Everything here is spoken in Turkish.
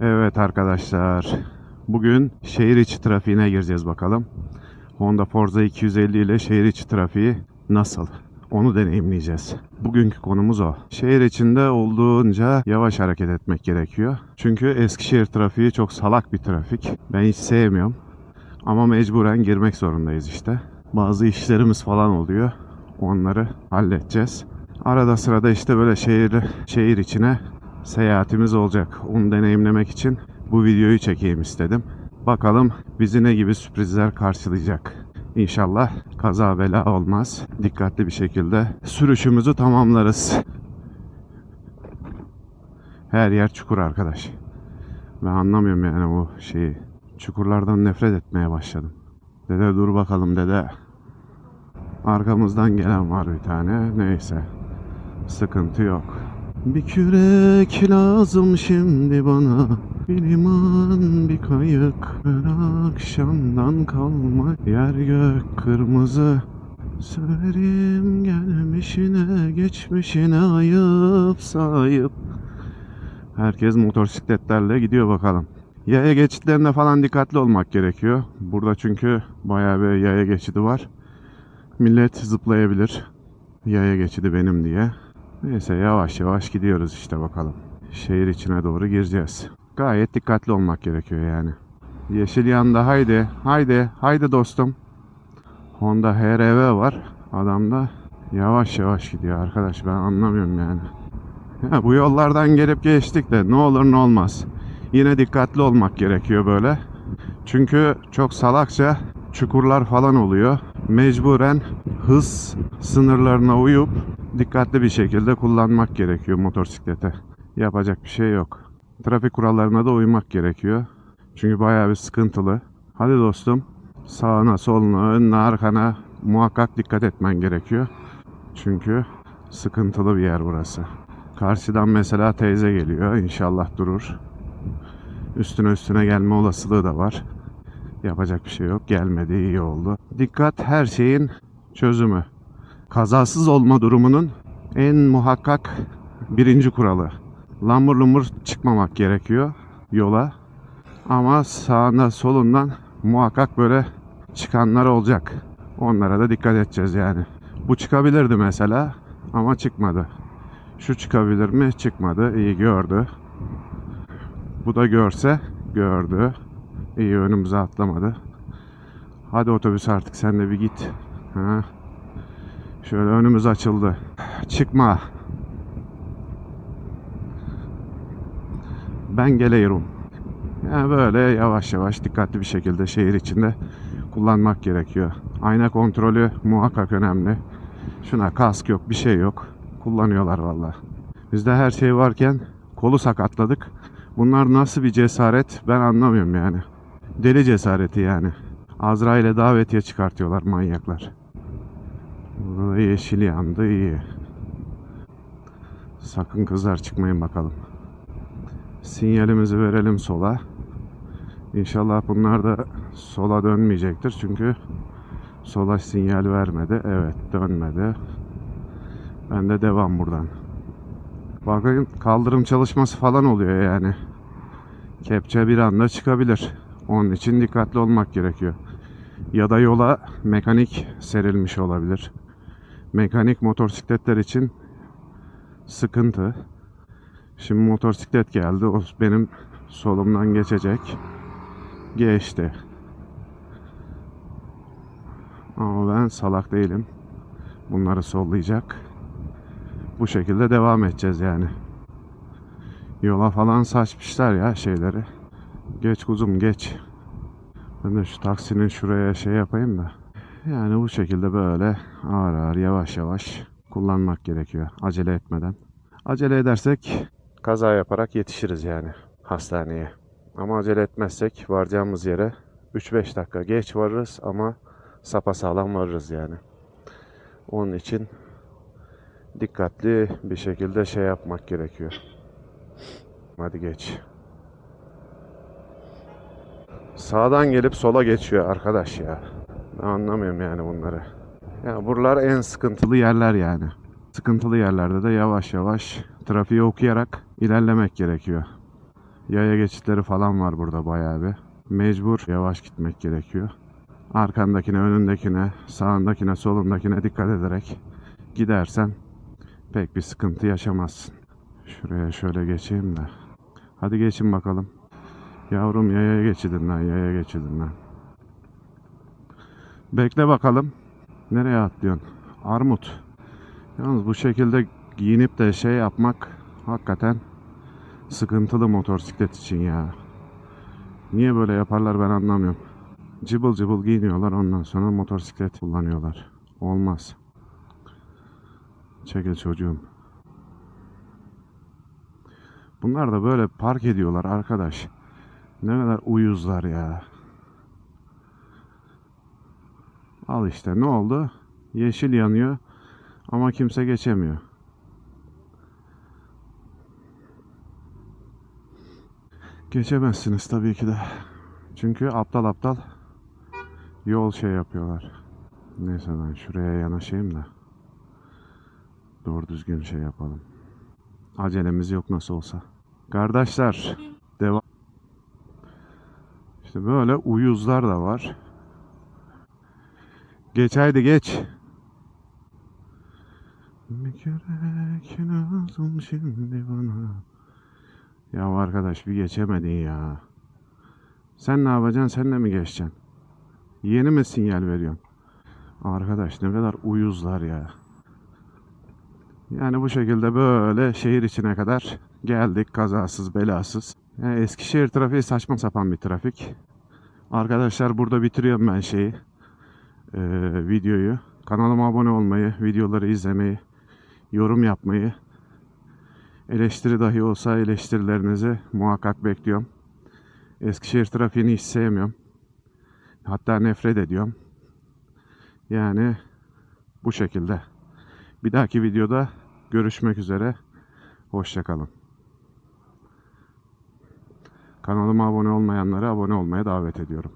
Evet arkadaşlar. Bugün şehir içi trafiğine gireceğiz bakalım. Honda Forza 250 ile şehir içi trafiği nasıl? Onu deneyimleyeceğiz. Bugünkü konumuz o. Şehir içinde olduğunca yavaş hareket etmek gerekiyor. Çünkü Eskişehir trafiği çok salak bir trafik. Ben hiç sevmiyorum. Ama mecburen girmek zorundayız işte. Bazı işlerimiz falan oluyor. Onları halledeceğiz. Arada sırada işte böyle şehir şehir içine seyahatimiz olacak. Onu deneyimlemek için bu videoyu çekeyim istedim. Bakalım bizi ne gibi sürprizler karşılayacak. İnşallah kaza bela olmaz. Dikkatli bir şekilde sürüşümüzü tamamlarız. Her yer çukur arkadaş. Ben anlamıyorum yani bu şeyi. Çukurlardan nefret etmeye başladım. Dede dur bakalım dede. Arkamızdan gelen var bir tane. Neyse. Sıkıntı yok. Bir kürek lazım şimdi bana Bir liman bir kayık Her akşamdan kalma Yer gök kırmızı Severim gelmişine Geçmişine ayıp sayıp Herkes motosikletlerle gidiyor bakalım. Yaya geçitlerinde falan dikkatli olmak gerekiyor. Burada çünkü bayağı bir yaya geçidi var. Millet zıplayabilir. Yaya geçidi benim diye. Neyse yavaş yavaş gidiyoruz işte bakalım. Şehir içine doğru gireceğiz. Gayet dikkatli olmak gerekiyor yani. Yeşil yanda haydi, haydi, haydi dostum. Honda HR-V var. Adam da yavaş yavaş gidiyor arkadaş ben anlamıyorum yani. Ya bu yollardan gelip geçtik de ne olur ne olmaz. Yine dikkatli olmak gerekiyor böyle. Çünkü çok salakça çukurlar falan oluyor. Mecburen hız sınırlarına uyup dikkatli bir şekilde kullanmak gerekiyor motosiklete. Yapacak bir şey yok. Trafik kurallarına da uymak gerekiyor. Çünkü bayağı bir sıkıntılı. Hadi dostum sağına soluna önüne arkana muhakkak dikkat etmen gerekiyor. Çünkü sıkıntılı bir yer burası. Karşıdan mesela teyze geliyor. İnşallah durur. Üstüne üstüne gelme olasılığı da var. Yapacak bir şey yok. Gelmedi iyi oldu. Dikkat her şeyin çözümü. Kazasız olma durumunun en muhakkak birinci kuralı. Lambur lumbur çıkmamak gerekiyor yola. Ama sağında solundan muhakkak böyle çıkanlar olacak. Onlara da dikkat edeceğiz yani. Bu çıkabilirdi mesela ama çıkmadı. Şu çıkabilir mi? Çıkmadı. İyi gördü. Bu da görse gördü. İyi önümüze atlamadı. Hadi otobüs artık sen de bir git. Ha. Şöyle önümüz açıldı. Çıkma. Ben geliyorum. Yani böyle yavaş yavaş dikkatli bir şekilde şehir içinde kullanmak gerekiyor. Ayna kontrolü muhakkak önemli. Şuna kask yok, bir şey yok. Kullanıyorlar valla. Bizde her şey varken kolu sakatladık. Bunlar nasıl bir cesaret ben anlamıyorum yani. Deli cesareti yani. Azrail'e davetiye çıkartıyorlar manyaklar. Burada yeşil yandı iyi. Sakın kızlar çıkmayın bakalım. Sinyalimizi verelim sola. İnşallah bunlar da sola dönmeyecektir çünkü sola sinyal vermedi. Evet dönmedi. Ben de devam buradan. Bakın kaldırım çalışması falan oluyor yani. Kepçe bir anda çıkabilir. Onun için dikkatli olmak gerekiyor. Ya da yola mekanik serilmiş olabilir. Mekanik motosikletler için sıkıntı. Şimdi motosiklet geldi. O benim solumdan geçecek. Geçti. Ama ben salak değilim. Bunları sollayacak. Bu şekilde devam edeceğiz yani. Yola falan saçmışlar ya şeyleri. Geç kuzum geç. Ben de şu taksinin şuraya şey yapayım da. Yani bu şekilde böyle ağır ağır yavaş yavaş kullanmak gerekiyor. Acele etmeden. Acele edersek kaza yaparak yetişiriz yani hastaneye. Ama acele etmezsek varacağımız yere 3-5 dakika geç varırız ama sapasağlam varırız yani. Onun için dikkatli bir şekilde şey yapmak gerekiyor. Hadi geç. Sağdan gelip sola geçiyor arkadaş ya. Ben anlamıyorum yani bunları. Ya buralar en sıkıntılı yerler yani. Sıkıntılı yerlerde de yavaş yavaş trafiği okuyarak ilerlemek gerekiyor. Yaya geçitleri falan var burada bayağı bir. Mecbur yavaş gitmek gerekiyor. Arkandakine, önündekine, sağındakine, solundakine dikkat ederek gidersen pek bir sıkıntı yaşamazsın. Şuraya şöyle geçeyim de. Hadi geçin bakalım. Yavrum yaya geçidinden, yaya geçidinden. Bekle bakalım. Nereye atlıyorsun? Armut. Yalnız bu şekilde giyinip de şey yapmak hakikaten sıkıntılı motosiklet için ya. Niye böyle yaparlar ben anlamıyorum. Cıbıl cıbıl giyiniyorlar ondan sonra motosiklet kullanıyorlar. Olmaz. Çekil çocuğum. Bunlar da böyle park ediyorlar arkadaş. Ne kadar uyuzlar ya. Al işte ne oldu? Yeşil yanıyor ama kimse geçemiyor. Geçemezsiniz tabii ki de. Çünkü aptal aptal yol şey yapıyorlar. Neyse ben şuraya yanaşayım da doğru düzgün şey yapalım. Acelemiz yok nasıl olsa. Kardeşler devam. İşte böyle uyuzlar da var. Geç haydi geç. Bir gerek lazım şimdi bana. Ya arkadaş bir geçemedin ya. Sen ne yapacaksın? Sen de mi geçeceksin? Yeni mi sinyal veriyorsun? Arkadaş ne kadar uyuzlar ya. Yani bu şekilde böyle şehir içine kadar geldik kazasız belasız. Yani Eskişehir trafiği saçma sapan bir trafik. Arkadaşlar burada bitiriyorum ben şeyi. Eee, videoyu. Kanalıma abone olmayı, videoları izlemeyi, yorum yapmayı, eleştiri dahi olsa eleştirilerinizi muhakkak bekliyorum. Eskişehir trafiğini hiç sevmiyorum. Hatta nefret ediyorum. Yani bu şekilde. Bir dahaki videoda görüşmek üzere. Hoşçakalın. Kanalıma abone olmayanları abone olmaya davet ediyorum.